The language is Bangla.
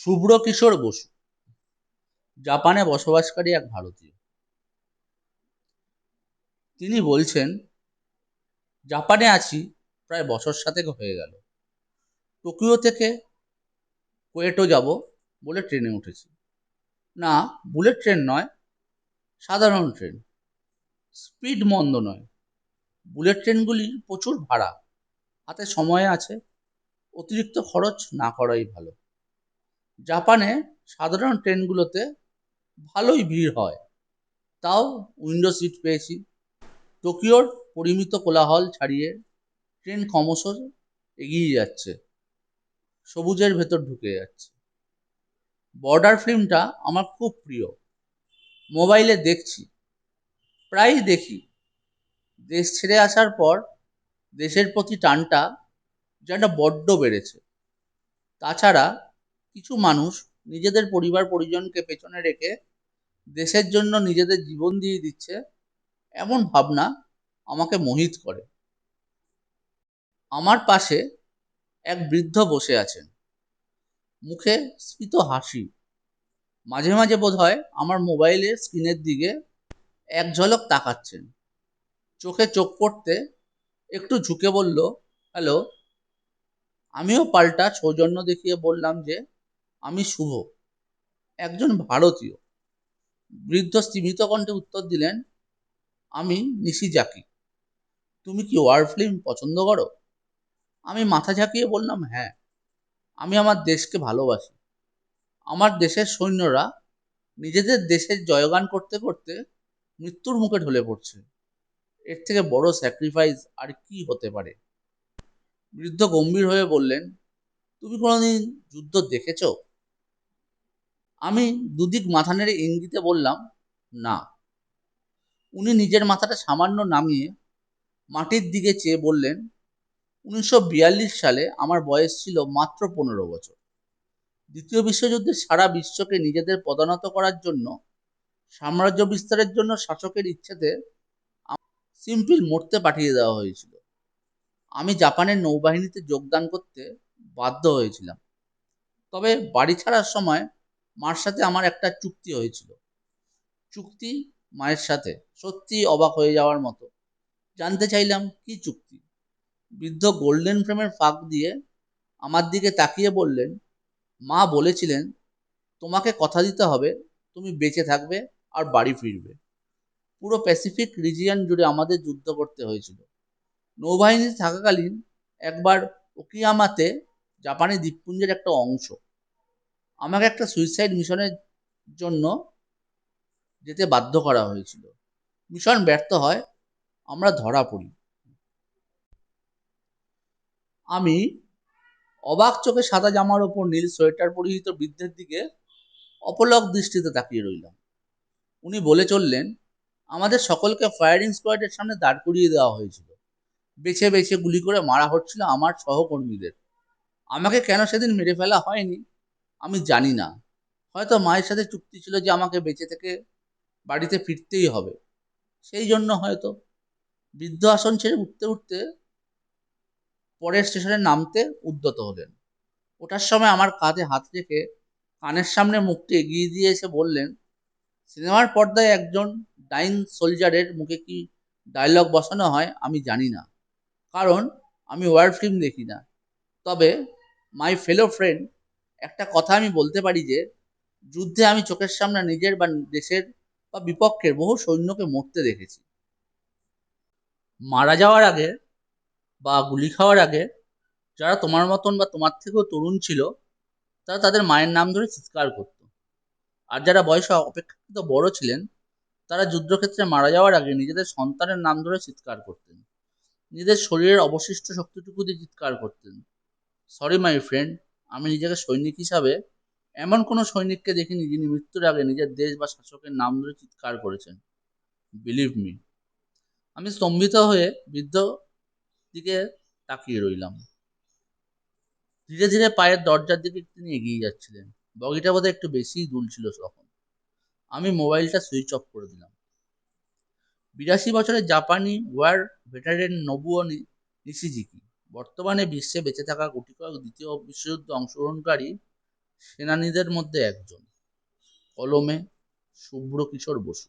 শুভ্র কিশোর বসু, জাপানে বসবাসকারী এক ভারতীয়। তিনি বলছেন, জাপানে আছি, প্রায় বছর সাতেক হয়ে গেল। টোকিও থেকে কোয়েটো যাব বলে ট্রেনে উঠেছি। না, বুলেট ট্রেন নয়, সাধারণ ট্রেন। স্পিড মন্দ নয়। বুলেট ট্রেনগুলি প্রচুর ভাড়া। হাতে সময় আছে, অতিরিক্ত খরচ না করাই ভালো। জাপানে সাধারণ ট্রেনগুলোতে ভালোই ভিড় হয়। তাও উইন্ডো সিট পেয়েছি। টোকিওর পরিমিত কোলাহল ছাড়িয়ে ট্রেন ক্রমশ এগিয়ে যাচ্ছে। সবুজের ভেতর ঢুকে যাচ্ছে। বর্ডার ফিল্মটা আমার খুব প্রিয়। মোবাইলে দেখছি। প্রায়ই দেখি। দেশ ছেড়ে আসার পর দেশের প্রতি টানটা যেন বড্ড বেড়েছে। তাছাড়া কিছু মানুষ নিজেদের পরিবার পরিজনকে পেছনে রেখে দেশের জন্য নিজেদের জীবন দিয়ে দিচ্ছে, এমন ভাবনা আমাকে মোহিত করে। আমার পাশে এক বৃদ্ধ বসে আছেন। মুখে স্ফীত হাসি। মাঝে মাঝে বোধ হয় আমার মোবাইলের স্ক্রিনের দিকে এক ঝলক তাকাচ্ছেন। চোখে চোখ পড়তে একটু ঝুঁকে বলল, হ্যালো। আমিও পাল্টা সৌজন্য দেখিয়ে বললাম যে আমি শুভ। একজন ভারতীয়। বৃদ্ধ স্তীমিত কণ্ঠে উত্তর দিলেন, আমি নিশিজাকি তুমি কি ওয়ার ফিল্ম পছন্দ করো? আমি মাথা ঝাঁকিয়ে বললাম হ্যাঁ। আমি আমার দেশকে ভালোবাসি। আমার দেশের সৈন্যরা নিজেদের দেশের জয়গান করতে করতে মৃত্যুর মুখে ঢলে পড়ছে। এর থেকে বড় স্যাক্রিফাইস আর কি হতে পারে? বৃদ্ধ গম্ভীর হয়ে বললেন, তুমি কোনোদিন যুদ্ধ দেখেছ? আমি দুদিক মাথা নেড়ে ইঙ্গিতে বললাম, না। উনি নিজের মাথাটা সামান্য নামিয়ে মাটির দিকে চেয়ে বললেন, উনিশশো বিয়াল্লিশ সালে আমার বয়স ছিল মাত্র পনেরো বছর। দ্বিতীয় বিশ্বযুদ্ধে সারা বিশ্বকে নিজেদের পদানত করার জন্য, সাম্রাজ্য বিস্তারের জন্য শাসকের ইচ্ছেতে সিম্পল মরতে পাঠিয়ে দেওয়া হয়েছিল। আমি জাপানের নৌবাহিনীতে যোগদান করতে বাধ্য হয়েছিলাম। তবে বাড়ি ছাড়ার সময় মার সাথে আমার একটা চুক্তি হয়েছিল। চুক্তি মায়ের সাথে। সত্যি অবাক হয়ে যাওয়ার মতো। জানতে চাইলাম, কি চুক্তি? বৃদ্ধ গোল্ডেন ফ্রেমের ফাঁক দিয়ে আমার দিকে তাকিয়ে বললেন, মা বলেছিলেন, তোমাকে কথা দিতে হবে, তুমি বেঁচে থাকবে আর বাড়ি ফিরবে। পুরো প্যাসিফিক রিজিয়ন জুড়ে আমাদের যুদ্ধ করতে হয়েছিল। নৌবাহিনীতে থাকাকালীন একবার ওকিয়ামাতে জাপানি দ্বীপপুঞ্জের একটা অংশ আমাকে একটা সুইসাইড মিশনের জন্য যেতে বাধ্য করা হয়েছিল। মিশন ব্যর্থ হয়, আমরা ধরা পড়ি। আমি অবাক চোখে সাদা জামার ওপর নীল সোয়েটার পরিহিত বৃদ্ধের দিকে অপলক দৃষ্টিতে তাকিয়ে রইলাম। উনি বলে চললেন, আমাদের সকলকে ফায়ারিং স্কোয়াডের সামনে দাঁড় করিয়ে দেওয়া হয়েছিল। বেছে বেছে গুলি করে মারা হচ্ছিল আমার সহকর্মীদের। আমাকে কেন সেদিন মেরে ফেলা হয়নি? আমি জানি না। হয়তো মায়ের সাথে চুক্তি ছিল যে আমাকে বেঁচে থেকে বাড়িতে ফিরতেই হবে। সেই জন্য হয়তো বৃদ্ধ আসন ছেড়ে উঠতে উঠতে পরের স্টেশনে নামতে উদ্যত হলেন। ওঠার সময় আমার কাঁধে হাত রেখে কানের সামনে মুখটি এগিয়ে দিয়ে এসে বললেন, সিনেমার পর্দায় একজন ডাইন সোলজারের মুখে কি ডায়লগ বসানো হয় আমি জানি না। কারণ আমি ওয়ার ফিল্ম দেখি না। তবে মাই ফেলো ফ্রেন্ড একটা কথা আমি বলতে পারি যে, যুদ্ধে আমি চোখের সামনে নিজের বা দেশের বা বিপক্ষের বহু সৈন্যকে মরতে দেখেছি। মারা যাওয়ার আগে বা গুলি খাওয়ার আগে যারা তোমার মতন বা তোমার থেকেও তরুণ ছিল, তারা তাদের মায়ের নাম ধরে চিৎকার করত। আর যারা বয়সে অপেক্ষাকৃত বড় ছিলেন, তারা যুদ্ধক্ষেত্রে মারা যাওয়ার আগে নিজেদের সন্তানের নাম ধরে চিৎকার করতেন। নিজেদের শরীরের অবশিষ্ট শক্তিটুকু দিয়ে চিৎকার করতেন। সরি মাই ফ্রেন্ড আমি নিজেকে সৈনিক হিসাবে এমন কোনো সৈনিককে দেখিনি যিনি মৃত্যুর আগে নিজের দেশ বা শাসকের নাম ধরে চিৎকার করেছেন। বিলিভ মি আমি স্তম্ভিত হয়ে বৃদ্ধ দিকে তাকিয়ে রইলাম। ধীরে ধীরে পায়ের দরজার দিকে তিনি এগিয়ে যাচ্ছিলেন। বগিটা বোধহয় একটু বেশিই দুলছিল তখন। আমি মোবাইলটা সুইচ অফ করে দিলাম। বিরাশি বছরের জাপানি ওয়ার ভেটারেন নবুও নিশিজিকি বর্তমানে বিশ্বে বেঁচে থাকা কোটি কয়েক দ্বিতীয় বিশ্বযুদ্ধে অংশগ্রহণকারী সেনানীদের মধ্যে একজন, কলমে শুভ্র কিশোর বসু।